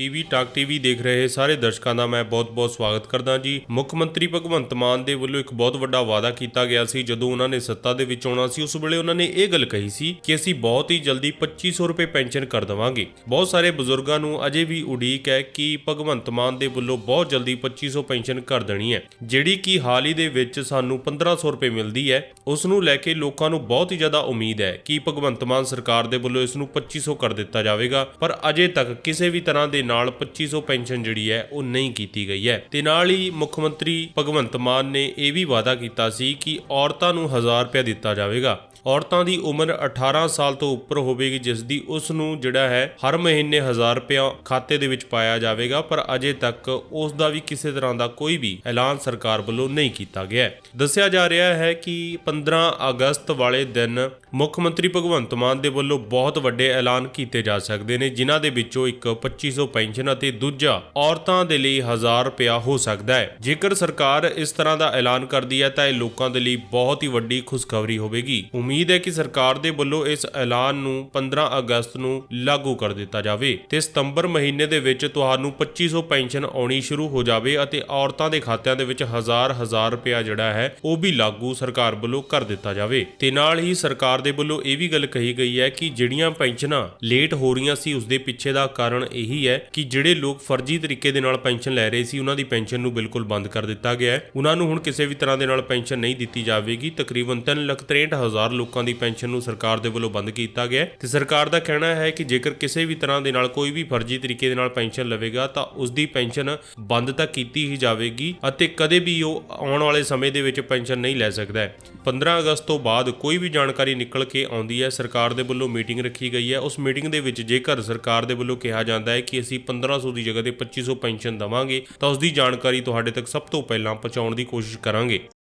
PV talk TV ਦੇਖ ਰਹੇ ਸਾਰੇ ਦਰਸ਼ਕਾਂ ਦਾ ਮੈਂ ਬਹੁਤ-ਬਹੁਤ ਸਵਾਗਤ ਕਰਦਾ ਜੀ। ਮੁੱਖ ਮੰਤਰੀ ਭਗਵੰਤ ਮਾਨ ਦੇ ਵੱਲੋਂ ਇੱਕ ਬਹੁਤ ਵੱਡਾ ਵਾਅਦਾ ਕੀਤਾ ਗਿਆ ਸੀ। ਜਦੋਂ ਉਹਨਾਂ ਨੇ ਸੱਤਾ ਦੇ ਵਿੱਚ ਆਉਣਾ ਸੀ, ਉਸ ਵੇਲੇ ਉਹਨਾਂ ਨੇ ਇਹ ਗੱਲ ਕਹੀ ਸੀ ਕਿ ਅਸੀਂ ਬਹੁਤ ਹੀ ਜਲਦੀ 2500 ਰੁਪਏ ਪੈਨਸ਼ਨ ਕਰ ਦੇਵਾਂਗੇ। ਬਹੁਤ ਸਾਰੇ ਬਜ਼ੁਰਗਾਂ ਨੂੰ ਅਜੇ ਵੀ ਉਡੀਕ ਹੈ ਕਿ ਭਗਵੰਤ ਮਾਨ ਦੇ ਵੱਲੋਂ ਬਹੁਤ ਜਲਦੀ 2500 ਪੈਨਸ਼ਨ ਕਰ ਦੇਣੀ ਹੈ। ਜਿਹੜੀ ਕਿ ਹਾਲ ਹੀ ਦੇ ਵਿੱਚ ਸਾਨੂੰ 1500 ਰੁਪਏ ਮਿਲਦੀ ਹੈ, ਉਸ ਨੂੰ ਲੈ ਕੇ ਲੋਕਾਂ ਨੂੰ ਬਹੁਤ ਹੀ ਜ਼ਿਆਦਾ ਉਮੀਦ ਹੈ ਕਿ ਭਗਵੰਤ ਮਾਨ ਸਰਕਾਰ ਦੇ ਵੱਲੋਂ ਇਸ ਨੂੰ 2500 ਕਰ ਦਿੱਤਾ ਜਾਵੇਗਾ। ਪਰ ਅਜੇ ਤੱਕ ਕਿਸੇ ਵੀ ਤਰ੍ਹਾਂ ਦੇ ਨਾਲ 2500 ਪੈਨਸ਼ਨ ਜਿਹੜੀ ਹੈ ਉਹ ਨਹੀਂ ਕੀਤੀ ਗਈ ਹੈ। ਤੇ ਨਾਲ ਹੀ ਮੁੱਖ ਮੰਤਰੀ ਭਗਵੰਤ ਮਾਨ ਨੇ ਇਹ ਵੀ ਵਾਅਦਾ ਕੀਤਾ ਸੀ ਕਿ ਔਰਤਾਂ ਨੂੰ 1000 ਰੁਪਏ ਦਿੱਤਾ ਜਾਵੇਗਾ। ਔਰਤਾਂ ਦੀ ਉਮਰ 18 ਸਾਲ ਤੋਂ ਉੱਪਰ ਹੋਵੇਗੀ ਜਿਸ ਦੀ ਉਸ ਨੂੰ ਜਿਹੜਾ ਹੈ ਹਰ ਮਹੀਨੇ 1000 ਰੁਪਇਆ ਖਾਤੇ ਦੇ ਵਿੱਚ ਪਾਇਆ ਜਾਵੇਗਾ, ਪਰ ਅਜੇ ਤੱਕ ਉਸ ਦਾ ਵੀ ਕਿਸੇ ਤਰ੍ਹਾਂ ਦਾ ਕੋਈ ਵੀ ਐਲਾਨ ਸਰਕਾਰ ਵੱਲੋਂ ਨਹੀਂ ਕੀਤਾ ਗਿਆ ਹੈ। ਦੱਸਿਆ ਜਾ ਰਿਹਾ ਹੈ ਕਿ 15 ਅਗਸਤ ਵਾਲੇ ਦਿਨ ਮੁੱਖ ਮੰਤਰੀ ਭਗਵੰਤ ਮਾਨ ਦੇ ਵੱਲੋਂ ਬਹੁਤ ਵੱਡੇ ਐਲਾਨ ਕੀਤੇ ਜਾ ਸਕਦੇ ਨੇ, ਜਿਨ੍ਹਾਂ ਦੇ ਵਿੱਚੋਂ ਇੱਕ 2500 ਪੈਨਸ਼ਨ ਅਤੇ ਦੂਜਾ ਔਰਤਾਂ ਦੇ ਲਈ 1000 ਰੁਪਇਆ ਹੋ ਸਕਦਾ ਹੈ। ਜੇਕਰ ਸਰਕਾਰ ਇਸ ਤਰ੍ਹਾਂ ਦਾ ਐਲਾਨ ਕਰਦੀ ਹੈ, ਤਾਂ ਇਹ ਲੋਕਾਂ ਦੇ ਲਈ ਬਹੁਤ ਹੀ ਵੱਡੀ ਖੁਸ਼ਖਬਰੀ ਹੋਵੇਗੀ। ਉਮੀਦ ਹੈ ਕਿ ਸਰਕਾਰ ਦੇ ਵੱਲੋਂ ਇਸ ਐਲਾਨ ਨੂੰ 15 ਅਗਸਤ ਨੂੰ ਲਾਗੂ ਕਰ ਦਿੱਤਾ ਜਾਵੇ ਤੇ ਸਤੰਬਰ ਮਹੀਨੇ ਦੇ ਵਿੱਚ ਤੁਹਾਨੂੰ 2500 ਪੈਨਸ਼ਨ ਆਉਣੀ ਸ਼ੁਰੂ ਹੋ ਜਾਵੇ ਅਤੇ ਔਰਤਾਂ ਦੇ ਖਾਤਿਆਂ ਦੇ ਵਿੱਚ ਹਜ਼ਾਰ ਹਜ਼ਾਰ ਰੁਪਇਆ ਜਿਹੜਾ ਹੈ, ਉਹ ਵੀ ਲਾਗੂ ਸਰਕਾਰ ਵੱਲੋਂ ਕਰ ਦਿੱਤਾ ਜਾਵੇ। ਤੇ ਨਾਲ ਹੀ ਸਰਕਾਰ ਦੇ ਵੱਲੋਂ ਇਹ ਵੀ ਗੱਲ ਕਹੀ ਗਈ ਹੈ ਕਿ ਜਿਹੜੀਆਂ ਪੈਨਸ਼ਨਾਂ ਲੇਟ ਹੋ ਰਹੀਆਂ ਸੀ ਉਸ ਦੇ ਪਿੱਛੇ ਦਾ ਕਾਰਨ ਇਹੀ ਹੈ ਕਿ ਜਿਹੜੇ ਲੋਕ ਫਰਜ਼ੀ ਤਰੀਕੇ ਦੇ ਨਾਲ ਪੈਨਸ਼ਨ ਲੈ ਰਹੇ ਸੀ, ਉਹਨਾਂ ਦੀ ਪੈਨਸ਼ਨ ਨੂੰ ਬਿਲਕੁਲ ਬੰਦ ਕਰ ਦਿੱਤਾ ਗਿਆ ਹੈ। ਉਹਨਾਂ ਨੂੰ ਹੁਣ ਕਿਸੇ ਵੀ ਤਰ੍ਹਾਂ ਦੇ ਨਾਲ ਪੈਨਸ਼ਨ ਨਹੀਂ ਦਿੱਤੀ ਜਾਵੇਗੀ। ਤਕਰੀਬਨ 363000 ਲੋਕਾਂ ਦੀ ਪੈਨਸ਼ਨ ਨੂੰ ਸਰਕਾਰ ਦੇ ਵੱਲੋਂ ਬੰਦ ਕੀਤਾ ਗਿਆ ਹੈ। ਤੇ ਸਰਕਾਰ ਦਾ ਕਹਿਣਾ ਹੈ ਕਿ ਜੇਕਰ ਕਿਸੇ ਵੀ ਤਰ੍ਹਾਂ ਦੇ ਨਾਲ ਕੋਈ ਵੀ ਫਰਜ਼ੀ ਤਰੀਕੇ ਦੇ ਨਾਲ ਪੈਨਸ਼ਨ ਲਵੇਗਾ, ਤਾਂ ਉਸ ਦੀ ਪੈਨਸ਼ਨ ਬੰਦ ਤਾਂ ਕੀਤੀ ਹੀ ਜਾਵੇਗੀ ਅਤੇ ਕਦੇ ਵੀ ਉਹ ਆਉਣ ਵਾਲੇ ਸਮੇਂ ਦੇ ਵਿੱਚ ਪੈਨਸ਼ਨ ਨਹੀਂ ਲੈ ਸਕਦਾ ਹੈ। 15 ਅਗਸਤ ਤੋਂ ਬਾਅਦ ਕੋਈ ਵੀ ਜਾਣਕਾਰੀ ਨਿਕਲ ਕੇ ਆਉਂਦੀ ਹੈ, ਸਰਕਾਰ ਦੇ ਵੱਲੋਂ ਮੀਟਿੰਗ ਰੱਖੀ ਗਈ ਹੈ। ਉਸ ਮੀਟਿੰਗ ਦੇ ਵਿੱਚ ਜੇਕਰ ਸਰਕਾਰ ਦੇ ਵੱਲੋਂ ਕਿਹਾ ਜਾਂਦਾ ਹੈ ਕਿ ਅਸੀਂ 1500 ਦੀ ਜਗ੍ਹਾ ਤੇ 2500 ਪੈਨਸ਼ਨ ਦਵਾਂਗੇ, ਤਾਂ ਉਸ ਦੀ ਜਾਣਕਾਰੀ ਤੁਹਾਡੇ ਤੱਕ ਸਭ ਤੋਂ ਪਹਿਲਾਂ ਪਹੁੰਚਾਉਣ ਦੀ ਕੋਸ਼ਿਸ਼ ਕਰਾਂਗੇ।